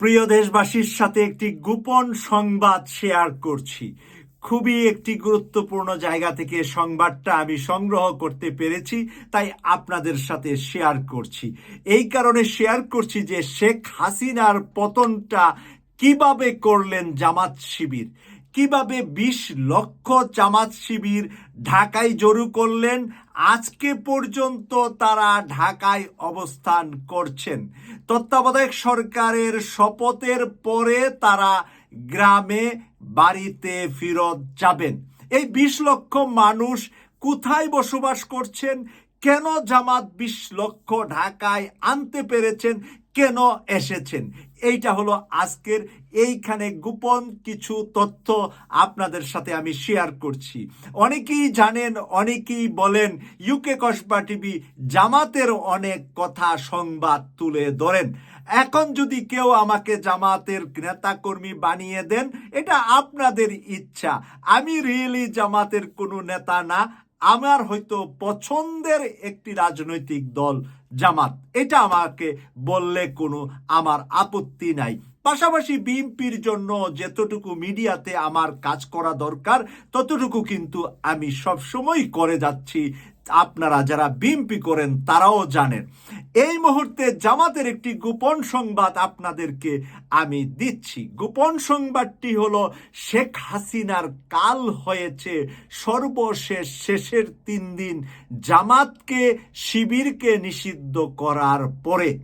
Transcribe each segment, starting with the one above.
প্রিয় দেশবাসীর সাথে একটি গোপন সংবাদ শেয়ার করছি। খুবই একটি গুরুত্বপূর্ণ জায়গা থেকে সংবাদটা আমি সংগ্রহ করতে পেরেছি, তাই আপনাদের সাথে শেয়ার করছি। এই কারণে শেয়ার করছি যে শেখ হাসিনার পতনটা কীভাবে করলেন জামাত শিবির। কীভাবে বিশ লক্ষ জামাত শিবির ঢাকায় জড়ো করলেন? আজকে পর্যন্ত তারা ঢাকায় অবস্থান করছেন। তত্ত্বাবধায়ক সরকারের শপথের পরে তারা গ্রামে বাড়িতে ফিরত যাবেন। এই বিশ লক্ষ মানুষ কোথায় বসবাস করছেন? কেন জামাত বিশ লক্ষ ঢাকায় আনতে পেরেছেন? কেন এসেছেন? এইটা হলো আজকের এইখানে গোপন কিছু তথ্য আপনাদের সাথে আমি শেয়ার করছি। অনেকেই জানেন, অনেকেই বলেন ইউকে কসবা টিভি জামাতের অনেক কথা সংবাদ তুলে ধরেন। এখন যদি কেউ আমাকে জামাতের নেতাকর্মী বানিয়ে দেন, এটা আপনাদের ইচ্ছা। আমি রিয়েলি জামাতের কোনো নেতা না আমার হয়তো পছন্দের একটি রাজনৈতিক দল জামাত। এটা আমাকে বললে কোনো আমার আপত্তি নাই। পাশাপাশি বিএনপির জন্য যতটুকু মিডিয়াতে আমার কাজ করা দরকার, ততটুকু কিন্তু আমি সবসময় করে যাচ্ছি আপনারা যারা বিএমপি করেন, তারাও জানেন। এই মুহূর্তে জামাতের একটি গোপন সংবাদ আপনাদেরকে আমি দিচ্ছি। গোপন সংবাদটি হলো, শেখ হাসিনার কাল হয়েছে সর্বশেষ শেষের তিন দিন জামাতকে, শিবিরকে নিষিদ্ধ করার পরে।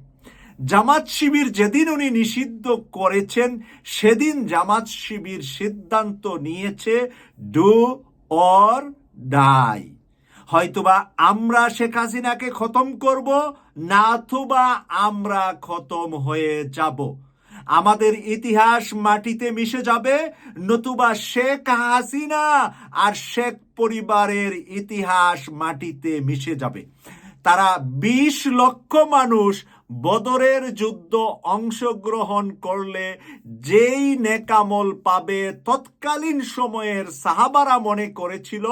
জামাত শিবির যেদিন উনি নিষিদ্ধ করেছেন, সেদিন জামাত শিবির সিদ্ধান্ত নিয়েছে ডু অর ডাই হয়তোবা আমরা শেখ হাসিনাকে খতম করব, নাথবা আমরা খতম হয়ে যাব। আমাদের ইতিহাস মাটিতে মিশে যাবে, নতুবা শেখ হাসিনা আর শেখ পরিবারের ইতিহাস মাটিতে মিশে যাবে। তারা বিশ লক্ষ মানুষ বদরের যুদ্ধ অংশগ্রহণ করলে যেই নেকামল পাবে তৎকালীন সময়ের সাহাবারা মনে করেছিল,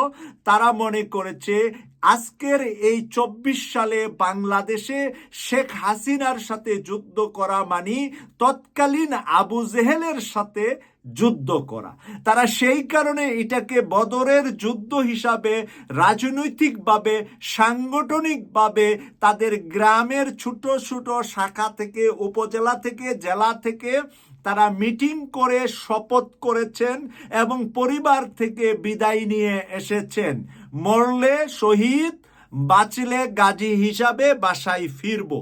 তারা মনে করেছে আজকের এই চব্বিশ সালে বাংলাদেশে শেখ হাসিনার সাথে যুদ্ধ করা মানি তৎকালীন আবু জেহেলের সাথে যুদ্ধ করা। তারা সেই কারণে এটাকে বদরের যুদ্ধ হিসাবে রাজনৈতিকভাবে, সাংগঠনিকভাবে তাদের গ্রামের ছোট ছোট শাখা থেকে, উপজেলা থেকে, জেলা থেকে তারা মিটিং করে শপথ করেছেন এবং পরিবার থেকে বিদায় নিয়ে এসেছেন। মরলে শহীদ, বাঁচলে গাজী হিসাবে বাসায় ফিরব।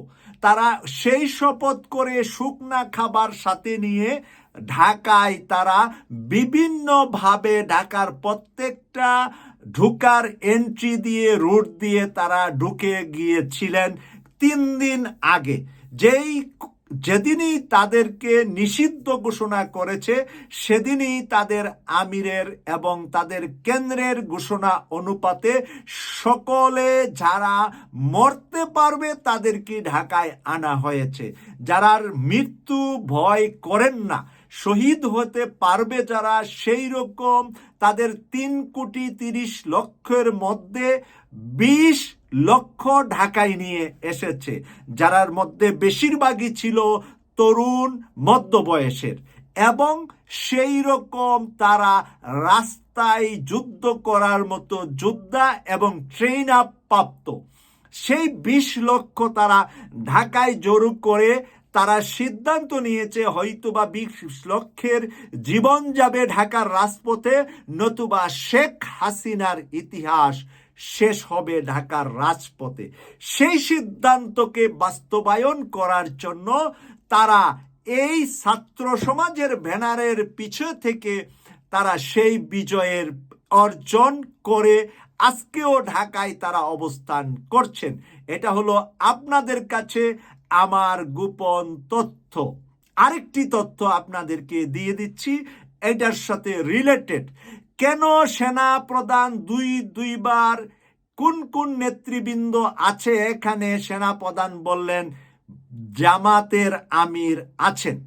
তারা সেই শপথ করে শুকনা খাবার সাথে নিয়ে ঢাকায় তারা বিভিন্নভাবে ঢাকার প্রত্যেকটা ঢুকার এন্ট্রি দিয়ে রুট দিয়ে তারা ঢুকে গিয়েছিলেন তিন দিন আগে। যেই যেদিনই তাদেরকে নিষিদ্ধ ঘোষণা করেছে, সেদিনই তাদের আমিরের এবং তাদের কেন্দ্রের ঘোষণা অনুপাতে সকলে যারা মরতে পারবে তাদেরকে ঢাকায় আনা হয়েছে। যারার মৃত্যু ভয় করেন না শহীদ হতে পারবে যারা সেই রকম তাদের তিন কোটি তিরিশ লক্ষের মধ্যে বিশ লক্ষ ঢাকায় নিয়ে এসেছে, যারার মধ্যে বেশিরভাগই ছিল তরুণ মধ্য বয়সের এবং সেই রকম তারা রাস্তায় যুদ্ধ করার মতো যোদ্ধা এবং ট্রেন আপ প্রাপ্ত। সেই বিশ লক্ষ তারা ঢাকায় জড়ো করে তারা সিদ্ধান্ত নিয়েছে হয়তোবা বিশ লক্ষের জীবন যাবে ঢাকার রাজপথে, নতুবা শেখ হাসিনার ইতিহাস শেষ হবে ঢাকার রাজপথে। সেই সিদ্ধান্তকে বাস্তবায়ন করার জন্য তারা এই ছাত্র সমাজের ব্যানারের পিছু থেকে তারা সেই বিজয়ের অর্জন করে আজকেও ঢাকায় তারা অবস্থান করছেন। এটা হলো আপনাদের কাছে আমার গোপন তথ্য। আরেকটি তথ্য আপনাদেরকে দিয়ে দিচ্ছি, এটার সাথে রিলেটেড কেন সেনা প্রধান দুই, দুইবার কোন কোন নেতৃবৃন্দ আছে? এখানে সেনা প্রধান বললেন, জামাতের আমির আছেন।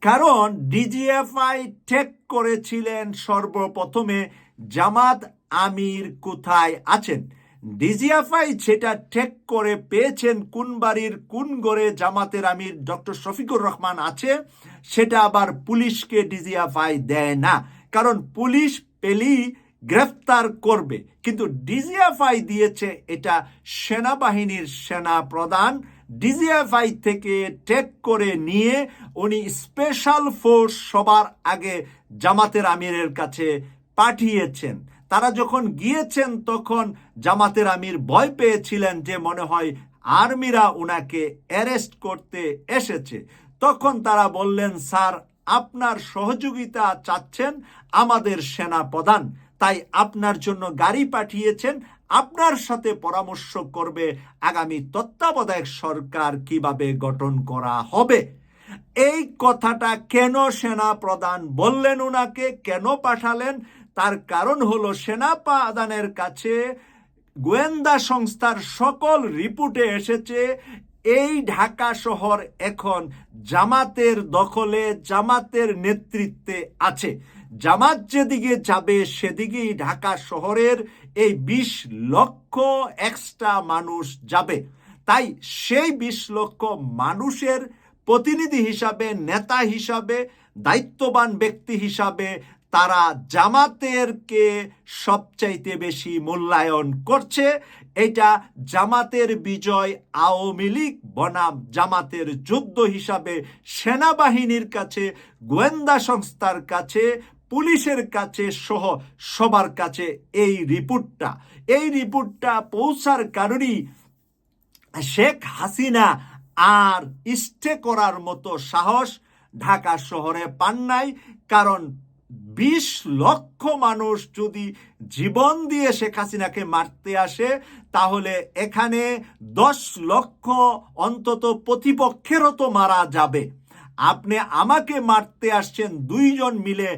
কারণ ডিজিএফআই ঠেক করেছিলেন সর্বপ্রথমে, জামাত আমির কোথায় আছেন? ডিজিএফআই যেটা ঠেক করে পেয়েছেন কোন বাড়ির কোন গড়ে জামাতের আমির ডক্টর শফিকুর রহমান আছে, সেটা আবার পুলিশকে ডিজিএফআই দেয় না। কারণ পুলিশ পেলেই গ্রেফতার করবে। কিন্তু ডিজিএফআই দিয়েছে এটা সেনাবাহিনীর সেনা প্রধান। ডিজিএফআই থেকে টেক করে নিয়ে উনি স্পেশাল ফোর্স সবার আগে জামাতের আমিরের কাছে পাঠিয়েছেন। তারা যখন গিয়েছেন, তখন জামাতের আমির ভয় পেয়েছিলেন যে মনে হয় আর্মিরা ওনাকে অ্যারেস্ট করতে এসেছে। তখন তারা বললেন, স্যার, আপনার সহযোগিতা চাচ্ছেন আমাদের সেনা প্রধান তাই আপনার জন্য গাড়ি পাঠিয়েছেন, আপনার সাথে পরামর্শ করবে আগামী তত্ত্বাবধায়ক সরকার কীভাবে গঠন করা হবে। এই কথাটা কেন সেনা প্রধান বললেন ওনাকে কেন পাঠালেন তার কারণ হলো সেনা আদানের কাছে গোয়েন্দা সংস্থার সকল রিপোর্টে এসেছে, এই ঢাকা শহর এখন জামাতের দখলে, জামাতের নেতৃত্বে আছে। জামাত যেদিকে যাবে সেদিকেই ঢাকা শহরের এই বিশ লক্ষ এক্সট্রা মানুষ যাবে। তাই সেই বিশ লক্ষ মানুষের প্রতিনিধি হিসাবে, নেতা হিসাবে, দায়িত্ববান ব্যক্তি হিসাবে তারা জামাতেরকে সবচাইতে বেশি মূল্যায়ন করছে। এটা জামাতের বিজয় আওয়ামী লীগ, বনাম জামাতের যুদ্ধ হিসাবে সেনাবাহিনীর কাছে, গোয়েন্দা সংস্থার কাছে, পুলিশের কাছে সহ সবার কাছে এই রিপোর্টটা। এই রিপোর্টটা পৌঁছার কারণেই শেখ হাসিনা আর ইষ্টে করার মতো সাহস ঢাকা শহরে পান নাই। কারণ বিশ লক্ষ মানুষ যদি জীবন দিয়ে শেখ হাসিনাকে মারতে আসে, তাহলে এখানে দশ লক্ষ অন্তত প্রতিপক্ষেরও তো মারা যাবে। আপনি আমাকে মারতে আসছেন দুইজন মিলে,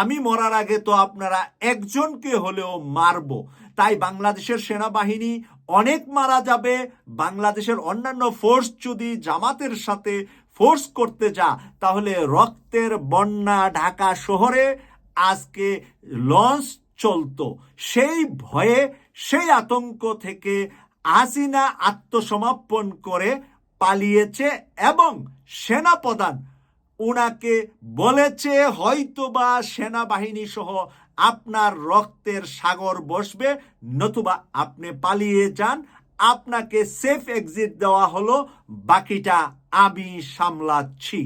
আমি মরার আগে তো আপনারা একজনকে হলেও মারব। তাই বাংলাদেশের সেনাবাহিনী অনেক মারা যাবে। বাংলাদেশের অন্যান্য ফোর্স যদি জামাতের সাথে ফোর্স করতে যা, তাহলে রক্তের বন্যা ঢাকা শহরে আজকে লঞ্চ চলতো। সেই ভয়ে সেই আতঙ্ক থেকে হাসিনা আত্মসমর্পণ করে পালিয়েছে এবং সেনাপ্রধান উনাকে বলেছে হয়তোবা সেনাবাহিনী সহ আপনার রক্তের সাগর বসবে, নতুবা আপনি পালিয়ে যান। আপনাকে সেফ এক্সিট দেওয়া হলো, বাকিটা আমি সামলাচ্ছি।